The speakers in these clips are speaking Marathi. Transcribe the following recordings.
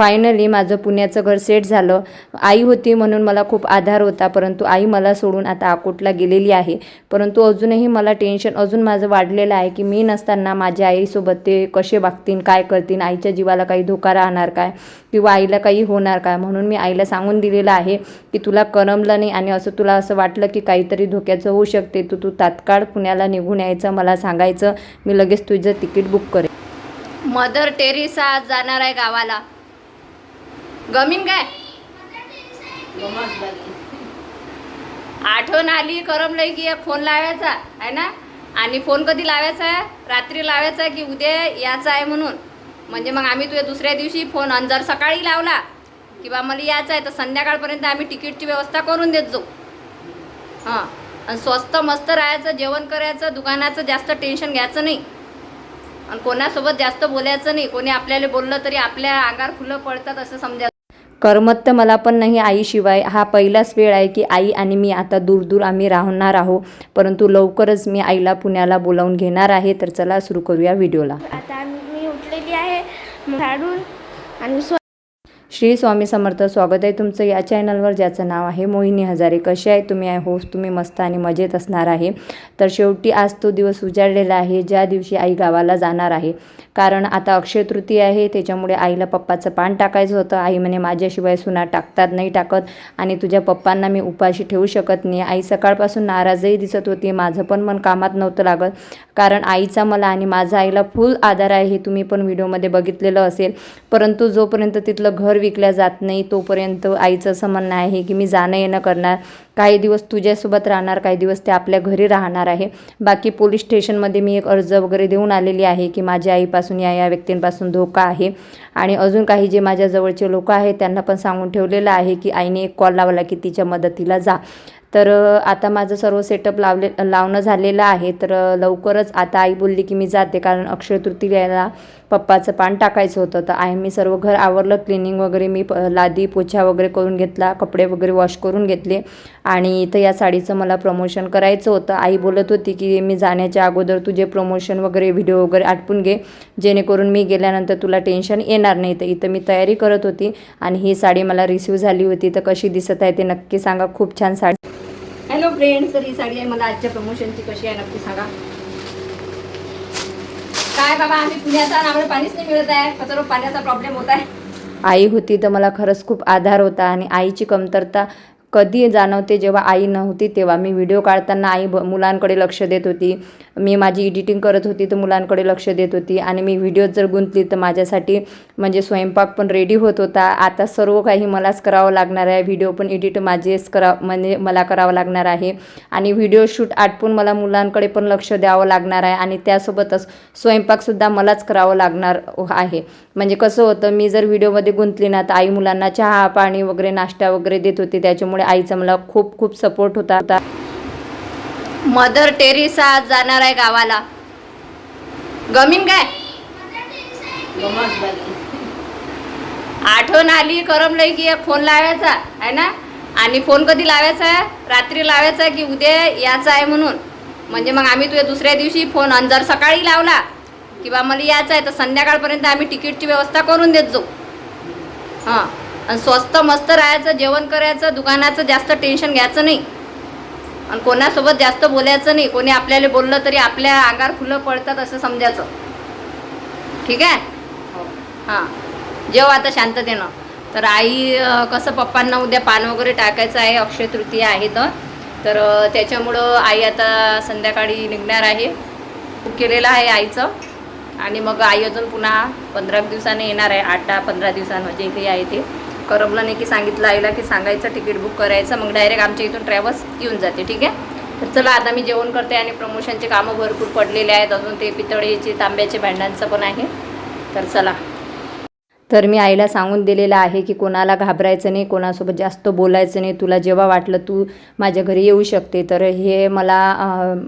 फायनली माझं पुण्याचं घर सेट झालं. आई होती म्हणून मला खूप आधार होता परंतु आई मला सोडून आता अकोटला गेलेली आहे. परंतु अजूनही मला टेन्शन अजून माझं वाढलेलं आहे की मी नसताना माझ्या आईसोबत ते कसे वागतील काय करतील आईच्या जीवाला काही धोका राहणार काय किंवा आईला काही होणार काय? म्हणून मी आईला सांगून दिलेलं आहे की तुला करमलं नाही आणि असं तुला असं वाटलं की काहीतरी धोक्याचं होऊ शकते तू तू तात्काळ पुण्याला निघून यायचं मला सांगायचं. मी लगेच तुझं तिकीट बुक करेन. मदर टेरेसा आज जाणार आहे गावाला. गमीन काय? आठवण आली करमलंय की एक फोन लावायचा आहे ना? आणि फोन कधी लावायचा? आहे रात्री लावायचा आहे की उद्या यायचं आहे म्हणून. म्हणजे मग आम्ही तुझ्या दुसऱ्या दिवशी फोन आणि जर सकाळी लावला किंवा मला यायचं आहे तर संध्याकाळपर्यंत आम्ही तिकीटची व्यवस्था करून देत जाऊ. हां. आणि स्वस्त मस्त राहायचं जेवण करायचं दुकानाचं जास्त टेन्शन घ्यायचं नाही. आणि कोणासोबत जास्त बोलायचं नाही. कोणी आपल्याला बोललं तरी आपल्या अंगार फुलं पडतात असं समजायचं. करमत तर मला पण नाही आईशिवाय. हा पहिलाच वेळ आहे की आई आणि मी आता दूर दूर आम्ही राहणार आहो परंतु लवकरच मी आईला पुण्याला बोलावून घेणार आहे. तर चला सुरू करूया व्हिडिओला. आता मी उठलेली आहे. झाडून आणि श्री स्वामी समर्थ स्वागत आहे तुमचं या चॅनलवर ज्याचं नाव आहे मोहिनी हजारे. कसे आहे तुम्ही? आय होप तुम्ही मस्त आणि मजेत असणार आहे. तर शेवटी आज तो दिवस उजाडलेला आहे ज्या दिवशी आई गावाला जाणार आहे. कारण आता अक्षय तृतीय आहे त्याच्यामुळे आईला पप्पाचं पान टाकायचं होतं. आई म्हणे माझ्याशिवाय सुना टाकतात नाही टाकत आणि तुझ्या पप्पांना मी उपाशी ठेवू शकत नाही. आई सकाळपासून नाराजही दिसत होती. माझं पण मन कामात नव्हतं लागत. कारण आईचा मला आणि माझा आईला फुल आधार आहे हे तुम्ही पण व्हिडिओमध्ये बघितलेलं असेल. परंतु जोपर्यंत तिथलं घर विकल्या जात नाही तोपर्यंत आईचं असं म्हणणं आहे की मी जाणं येणं करणार. काही दिवस तुझ्यासोबत राहणार काही दिवस ते आपल्या घरी राहणार आहे. बाकी पोलीस स्टेशनमध्ये मी एक अर्ज वगैरे देऊन आलेली आहे की माझ्या आईपासून या या व्यक्तींपासून धोका आहे. आणि अजून काही जे माझ्या जवळचे लोक आहेत त्यांना पण सांगून ठेवलेलं आहे की आईने एक कॉल लावला की तिच्या मदतीला जा. तर आता माझं सर्व सेटअप लावले लावणं झालेलं आहे. तर लवकरच आता आई बोलली की मी जाते कारण अक्षय तृतीयाला पप्पाचं पान टाकायचं होतं. तर आहे मी सर्व घर आवरलं. क्लिनिंग वगैरे मी प लादी पोछा वगैरे करून घेतला. कपडे वगैरे वॉश करून घेतले. आणि इथं या साडीचं मला प्रमोशन करायचं होतं. आई बोलत होती की मी जाण्याच्या अगोदर तुझे प्रमोशन वगैरे व्हिडिओ वगैरे आटपून घे. जेणेकरून मी गेल्यानंतर तुला टेन्शन येणार नाही. तर इथं मी तयारी करत होती. आणि ही साडी मला रिसिव्ह झाली होती. तर कशी दिसत आहे ते नक्की सांगा. खूप छान साडी. हॅलो फ्रेंड्स तर ही साडी आहे मला आजच्या प्रमोशनची कशी आहे नक्की सांगा. काय बाबा आम्ही पुण्याचा आम्हाला पाणीच नाही मिळत आहे. सर्व पाण्याचा प्रॉब्लेम होत आहे. आई होती तर मला खरंच खूप आधार होता आणि आईची कमतरता कधी जाणवते जेव्हा आई नव्हती तेव्हा. मी व्हिडिओ काढताना आई ब मुलांकडे लक्ष देत होती. मी माझी एडिटिंग करत होती तर मुलांकडे लक्ष देत होती. आणि मी व्हिडिओत जर गुंतली तर माझ्यासाठी म्हणजे स्वयंपाक पण रेडी होत होता. आता सर्व काही मलाच करावं लागणार आहे. व्हिडिओ पण एडिट माझेच करा म्हणजे मला करावं लागणार आहे. आणि व्हिडिओ शूट आटपून मला मुलांकडे पण लक्ष द्यावं लागणार आहे. आणि त्यासोबतच स्वयंपाकसुद्धा मलाच करावं लागणार आहे. म्हणजे कसं होतं मी जर व्हिडिओमध्ये गुंतली ना तर आई मुलांना चहा पाणी वगैरे नाश्ता वगैरे देत होती. त्याच्यामुळे आईचा मला खूप खूप सपोर्ट होता. मदर टेरेसा आज जाणार आहे गावाला. गमीन काय? आठवण आली करमलंय की एक फोन लावायचा आहे ना? आणि फोन कधी लावायचा? आहे रात्री लावायचा आहे की उद्या यायचा आहे म्हणून. म्हणजे मग आम्ही तुझ्या दुसऱ्या दिवशी फोन आणि जर सकाळी लावला किंवा मला यायचं आहे तर संध्याकाळपर्यंत आम्ही तिकीटची व्यवस्था करून देत जाऊ. हां. आणि स्वस्त मस्त राहायचं जेवण करायचं दुकानाचं जास्त टेन्शन घ्यायचं नाही. आणि कोणासोबत जास्त बोलायचं नाही. कोणी आपल्याला बोललं तरी आपल्या अंगावर फुलं पडतात असं समजायचं. ठीक आहे? हां. जेव आता शांततेनं. तर आई कसं पप्पांना उद्या पान वगैरे टाकायचं आहे अक्षय तृतीया आहे तर. त्याच्यामुळं आई आता संध्याकाळी निघणार आहे. बुक केलेलं आहे आईचं. आणि मग आई अजून पुन्हा पंधरा दिवसाने येणार आहे. आठ दहा पंधरा दिवसांमध्ये जे काही आहे ते. करमलं नाही की सांगितलं आईला की सांगायचं तिकीट बुक करायचं मग डायरेक्ट आमच्या इथून ट्रॅव्हल्स येऊन जाते ठीक आहे? तर चला आता मी जेवण करते आणि प्रमोशनचे कामं भरपूर पडलेले आहेत. अजून ते पितळेचे तांब्याचे भांड्यांचं पण आहे. तर चला. तर मी आईला सांगून दिलेलं आहे की कोणाला घाबरायचं नाही कोणासोबत जास्त बोलायचं नाही तुला जेव्हा वाटलं तू माझ्या घरी येऊ शकते. तर हे मला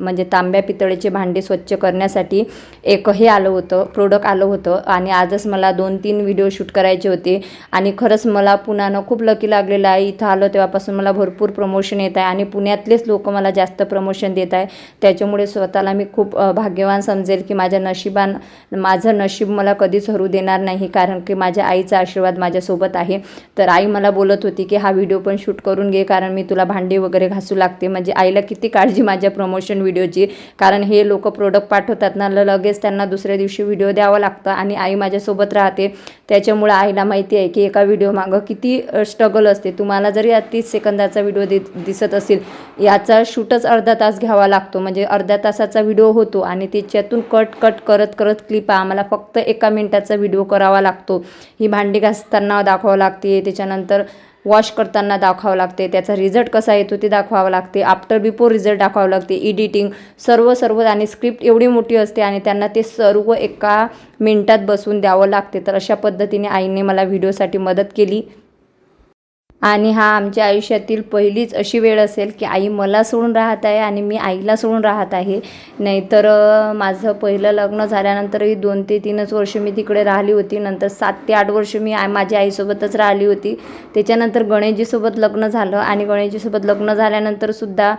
म्हणजे तांब्या पितळेचे भांडे स्वच्छ करण्यासाठी एक हे आलं होतं प्रोडक्ट आलं होतं आणि आजच मला दोन तीन व्हिडिओ शूट करायचे होते. आणि खरंच मला पुण्यानं खूप लकी लागलेलं आहे. इथं आलं तेव्हापासून मला भरपूर प्रमोशन येत आहे आणि पुण्यातलेच लोक मला जास्त प्रमोशन देत आहे. त्याच्यामुळे स्वतःला मी खूप भाग्यवान समजेल की माझ्या नशिबान माझं नशीब मला कधीच हरू देणार नाही कारण की माझ्या माझ्या आईचा आशीर्वाद माझ्यासोबत आहे. तर आई मला बोलत होती की हा व्हिडिओ पण शूट करून घे कारण मी तुला भांडी वगैरे घासू लागते. म्हणजे आईला किती काळजी माझ्या प्रमोशन व्हिडिओची. कारण हे लोक प्रोडक्ट पाठवतात ना ल- लगेच त्यांना दुसऱ्या दिवशी व्हिडिओ द्यावा लागतं आणि आई माझ्यासोबत राहते. त्याच्यामुळं आईला माहिती आहे की एका व्हिडिओ मागं किती स्ट्रगल असते. तुम्हाला जरी तीस सेकंदाचा व्हिडिओ दि दिसत असेल याचा शूटच अर्धा तास घ्यावा लागतो. म्हणजे अर्ध्या तासाचा व्हिडिओ होतो आणि त्याच्यातून कट कट करत करत क्लिप आम्हाला फक्त एका मिनिटाचा व्हिडिओ करावा लागतो. ही भांडी घासताना दाखवावं लागते त्याच्यानंतर वॉश करताना दाखवावं लागते त्याचा रिझल्ट कसा येतो ते दाखवावं लागते आफ्टर बिफोर रिझल्ट दाखवावं लागते एडिटिंग सर्व सर्व आणि स्क्रिप्ट एवढी मोठी असते आणि त्यांना ते सर्व एका मिनटात बसून द्यावं लागते. तर अशा पद्धतीने आईने मला व्हिडिओसाठी मदत केली. आणि हा आमच्या आयुष्यातील पहिलीच अशी वेळ असेल की आई मला सोडून राहत आहे आणि मी आईला सोडून राहत आहे. नाहीतर माझं पहिलं लग्न झाल्यानंतरही दोन ते तीनच वर्ष मी तिकडे राहिली होती. नंतर सात ते आठ वर्ष मी आ माझ्या आईसोबतच राहिली होती. त्याच्यानंतर गणेशजीसोबत लग्न झालं आणि गणेशजीसोबत लग्न झाल्यानंतरसुद्धा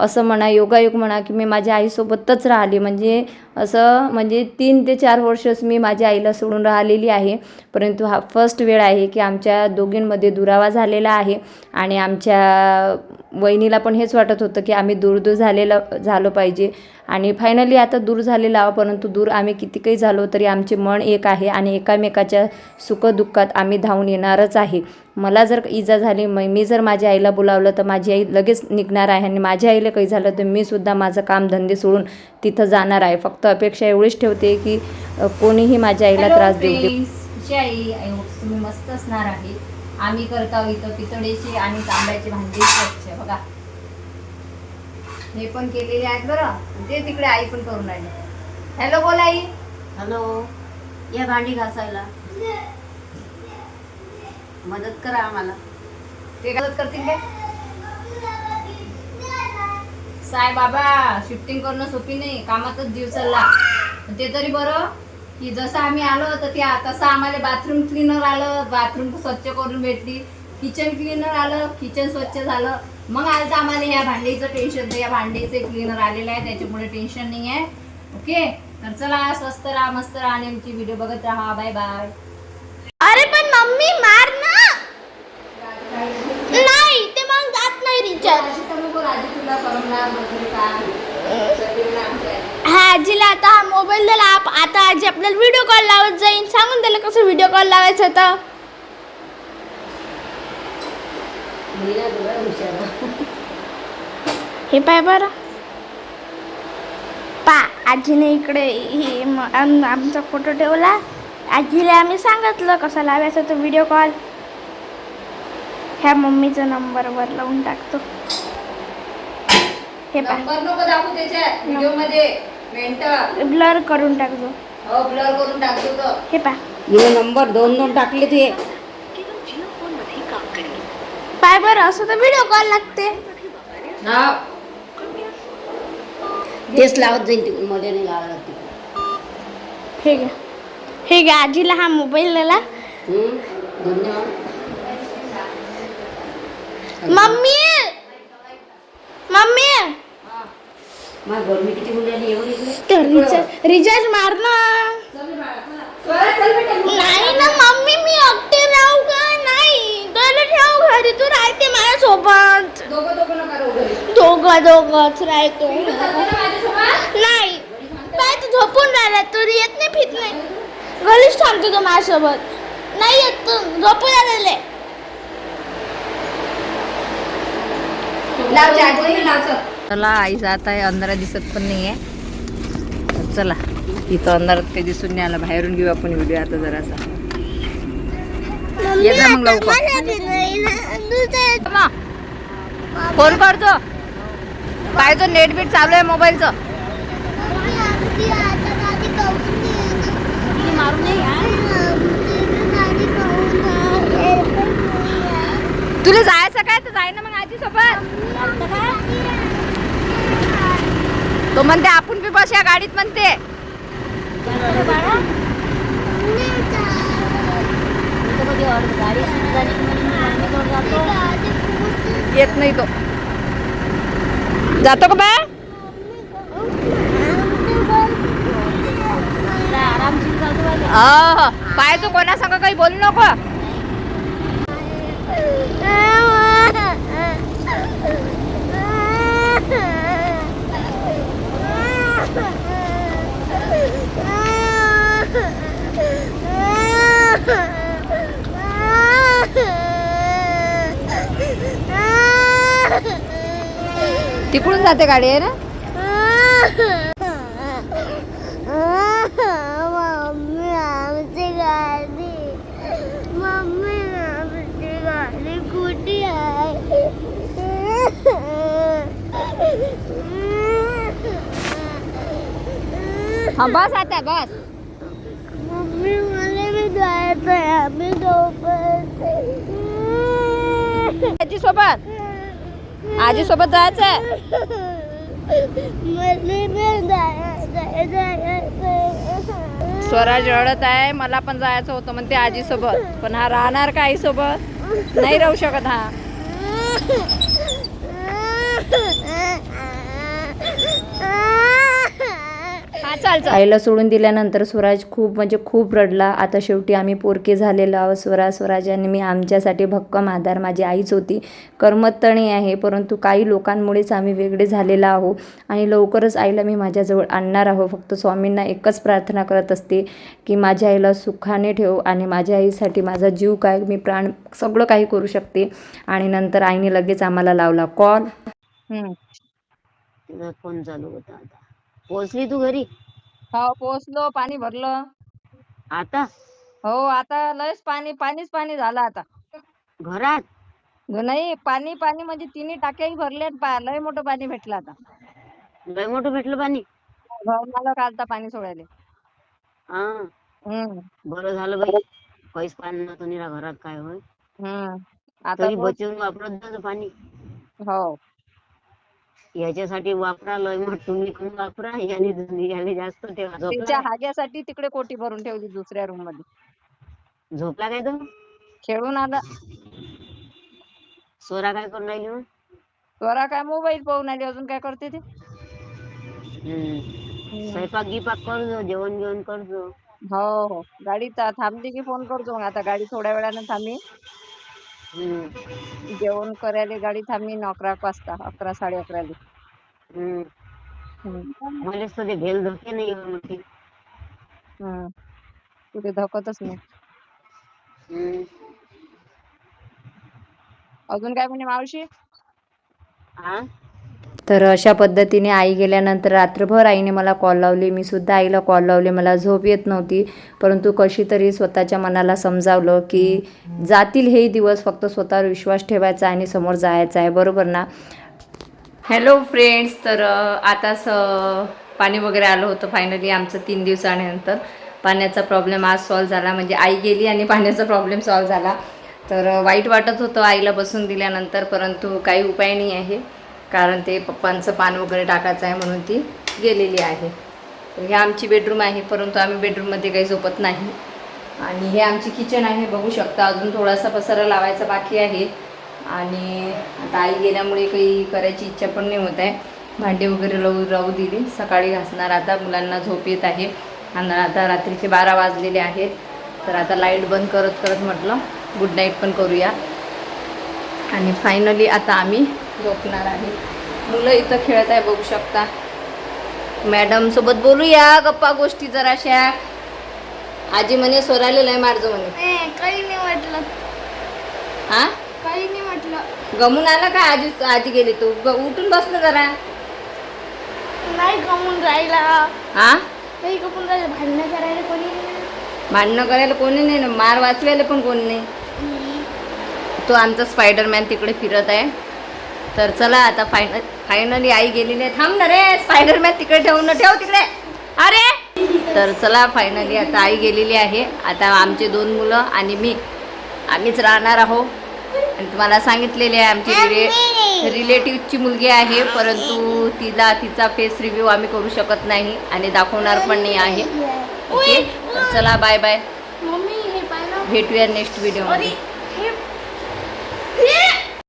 असं म्हणा योगायोग म्हणा की मी माझ्या आईसोबतच राहिली. म्हणजे असं म्हणजे तीन ते चार वर्षच मी माझ्या आईला सोडून राहिलेली आहे. परंतु हा फर्स्ट वेळ आहे की आमच्या दोघींमध्ये दुरावा झालेला आहे. आणि आमच्या वहिनीला पण हेच वाटत होतं की आम्ही दूर दूर झालेलं झालं पाहिजे. आणि फायनली आता दूर झालेलं आहोत परंतु दूर आम्ही किती काही झालो तरी आमचे मन एक आहे आणि एकामेकाच्या सुखदुःखात आम्ही धावून येणारच आहे. मला जर इजा झाली म मी जर माझ्या आईला बोलावलं तर माझी आई लगेच निघणार आहे आणि माझ्या आईला काही झालं तर मी सुद्धा माझं कामधंदे सोडून तिथं जाणार आहे. फक्त अपेक्षा एवढीच ठेवते की कोणीही माझ्या आईला त्रास देऊ दे. आई मस्त असणार आहे. आम्ही करत आहोत इथं पितळेची आणि तांब्याची भांडी स्वच्छ बघा. हे पण केलेले आहेत बरं. ते तिकडे आई पण करून राहिली. हॅलो बोल आई. हॅलो. या भांडी घासायला. मदत करा आम्हाला. ते मदत करतील काय? साय बाबा शिफ्टिंग करणं सोपी नाही. कामातच जीव चालला. ते तरी बरं. की जसं आम्ही आलो तर त्या तसं आम्हाला बाथरूम क्लीनर आलं बाथरूम स्वच्छ करून भेटली. किचन क्लीनर आलं किचन स्वच्छ झालं. मग आलं तर आम्हाला ह्या भांडीचं टेन्शन नाही या भांडीचे क्लीनर आलेलं आहे त्याच्यामुळे टेन्शन नाही आहे. ओके तर चला स्वस्त राहा मस्त राहा आणि आमची व्हिडिओ बघत राहा. बाय बाय अरे पण मम्मी मार ना. नाही ते मग जात नाही रिचार्ज तुला करमणार वगैरे काय? आजीला आता हा मोबाईल दिला. आप- आता आजी आपल्याला व्हिडिओ कॉल लावत जाईन. सांगून त्याला कसं व्हिडिओ कॉल लावायचं होतं हे पाय बरं. पा आजीने इकडे हे आमचा फोटो ठेवला. आजीला आम्ही सांगितलं कसं लावायचं तो व्हिडिओ कॉल ह्या मम्मीचा नंबरवर लावून टाकतो. हे पा. नंबर नको दाखवू त्याच्यात व्हिडिओमध्ये. मेंटल ब्लर करून टाकतो हो ब्लर करून टाकतो तो हे पा. नंबर दोन दोन टाकले तू. हे पाय बरं असं तर व्हिडिओ कॉल लागते. हा. तेच लावत जाईन तिकडून मध्ये नाही लावायला लागते हे घ्या. हे घ्या आजीला हा मोबाईल दिला धन्यवाद. मम्मी! मम्मी! रिचार्ज रिचार्ज मार ना. नाही ना मम्मी मी एकटी राहू का? नाही. तुला ठेव घरी तू राहते माझ्यासोबत. दोघं राहू दोघंच राहतो? नाही. काय तू झोपून राहिला? तू येत नाही फित नाही. घरीच थांबतो तो माझ्यासोबत. नाही येत तू. झोपून आलेले लाव चार्जिंग लाव चल. आई जात आहे अंधारात दिसत पण नाहीये. तर चला इथं अंधारात काही दिसून नाही आलं. बाहेरून घेऊ आपण व्हिडिओ आता जरासा. ये जा मग लवकर. फोन करतो. पाहिजे नेट बीट चालू आहे मोबाईलचं. तुला जायचं काय? तर जाय ना मग आजी सोबत तो म्हणते आपण बी बस या गाडीत म्हणते. येत नाही तो. जातो का बा? आरामशीर जातो पाहायचो कोणा सांग काही बोलू नको. तिकडून जाते गाडी आहे ना? मम्मी आमची गाडी. मम्मी आमची गाडी कुठे आहे? हा बस आता बस. मम्मी मला मी जायचं आहे आम्ही झोपत आजी सोबत? आजी सोबत जायचंय? जायचं आहे स्वराज रडत आहे मला पण जायचं होतं म्हणते आजी सोबत पण हा राहणार का आई सोबत नाही राहू शकत हा हा चाल चाल आईला सोडून दिल्यानंतर स्वराज खूप म्हणजे खूप रडला. आता शेवटी आम्ही पोरके झालेलो आहोत. स्वरा स्वराज आणि मी आमच्यासाठी भक्कम आधार. माझी आईच होती. कर्मतणी आहे परंतु काही लोकांमुळेच आम्ही वेगळे झालेलो आहो आणि लवकरच आईला मी माझ्याजवळ आणणार आहो फक्त स्वामींना एकच प्रार्थना करत असते की माझ्या आईला सुखाने ठेव आणि माझ्या आईसाठी माझा जीव काय मी प्राण सगळं काही करू शकते. आणि नंतर आईने लगेच आम्हाला लावला कॉल फोन चालू होता आता. पोहोचली तू घरी? हो पोचलो पाणी भरलं. आता? हो आता लयच पाणी पाणीच पाणी झालं आता. घरात? नाही पाणी पाणी म्हणजे तिन्ही टाक्याही भरल्यात पा लय मोठं पाणी भेटलं आता. लय मोठं भेटलं पाणी? मला कालता पाणी सोडायला. हा. हम्म. बरं झालं बाई. काहीच पाणी नव्हतं निरा घरात काय होय? हम्म. आता तरी वापरत जा पाणी. हो. याच्यासाठी वापरा लय तुम्ही कमी वापरा. याने याने जास्त ठेवा तिच्या झोपला हाग्यासाठी तिकडे कोटी भरून ठेवली दुसऱ्या रूममध्ये. झोपला काय तो? खेळून आला. सोरा काय करून राहिली मग? स्वरा काय मोबाईल पाहून आली. अजून काय करते ते? हम्म. स्वयंपाक गिपाक करजो जेवण जेवण करजो हो हो. गाडी थांबली की फोन करतो मग. आता गाडी थोड्या वेळानं थांबी हम्म. जेवण करायला गाडी थांबीन अकरा वाजता अकरा साडे अकराला हम्म. हम्म. मलेच तर ते भेल धोके नाही एवढं हम्म. कुठे धकतच नाही हम्म. अजून काय म्हणे मावशी हा तर अशा पद्धतीने आई गेल्यानंतर रात्रभर आईने मला कॉल लावले. मी सुद्धा आईला कॉल लावले. मला झोप येत नव्हती. परंतु कशी तरी स्वतःच्या मनाला समजावलं की जातील हे दिवस फक्त स्वतःवर विश्वास ठेवायचा आणि समोर जायचं आहे. बरोबर ना? हॅलो फ्रेंड्स तर आताच आता स पाणी वगैरे आलं होतं फायनली आमचं तीन दिवसानंतर. पाण्याचा प्रॉब्लेम आज सॉल्व झाला. म्हणजे आई गेली आणि पाण्याचा प्रॉब्लेम सॉल्व झाला. तर वाईट वाटत होतं आईला बसून दिल्यानंतर. परंतु काही उपाय नाही आहे. कारण ते पप्पांचं पान वगैरे टाकायचं आहे म्हणून ती गेलेली आहे. तर ही आमची बेडरूम आहे परंतु आम्ही बेडरूममध्ये काही झोपत नाही. आणि हे आमची किचन आहे बघू शकता. अजून थोडासा पसारा लावायचा बाकी आहे. आणि आता आई गेल्यामुळे काही करायची इच्छा पण नाही होत आहे. भांडे वगैरे लावू राहू दिली. सकाळी घासणार आता. मुलांना झोप येत आहे. आणि आता रात्रीचे बारा वाजलेले आहेत. तर आता लाइट बंद करत करत म्हटलं गुड नाईट पण करूया. आणि फायनली आता आम्ही झोपणार आहे मुलं इथं खेळत आहे बघू शकता. मॅडम सोबत बोलूया गप्पा गोष्टी जराशा. आजी म्हणे सोराले लय मारजो म्हणे. काही नाही म्हटलं हा? काही नाही म्हटलं गमून आला का आजी आजी गेली? तू उठून बसलं जरा. नाही गमून राहिला. हा? नाही गमून राहिला. भांडणं करायला कोणी नाही. भांडणं करायला कोणी नाही ना? मार वाचवायला पण कोणी नाही. तो आमचा स्पायडरमॅन तिकडे फिरत आहे. तर चला आता फायनल फायनली आई गेलेली आहे. थांब ना रे स्पायडरमॅन तिकडे ठेवून न ठेव तिकडे. अरे! तर चला फायनली आता आई गेलेली आहे. आता आमचे दोन मुलं आणि मी. आम्हीच राहणार आहोत. आणि तुम्हाला सांगितलेले आहे आमची रिले रिलेटिव्हची मुलगी आहे. परंतु तिला तिचा फेस रिव्ह्यू आम्ही करू शकत नाही आणि दाखवणार पण नाही आहे. ओके तर चला बाय बाय भेटूया नेक्स्ट व्हिडिओमध्ये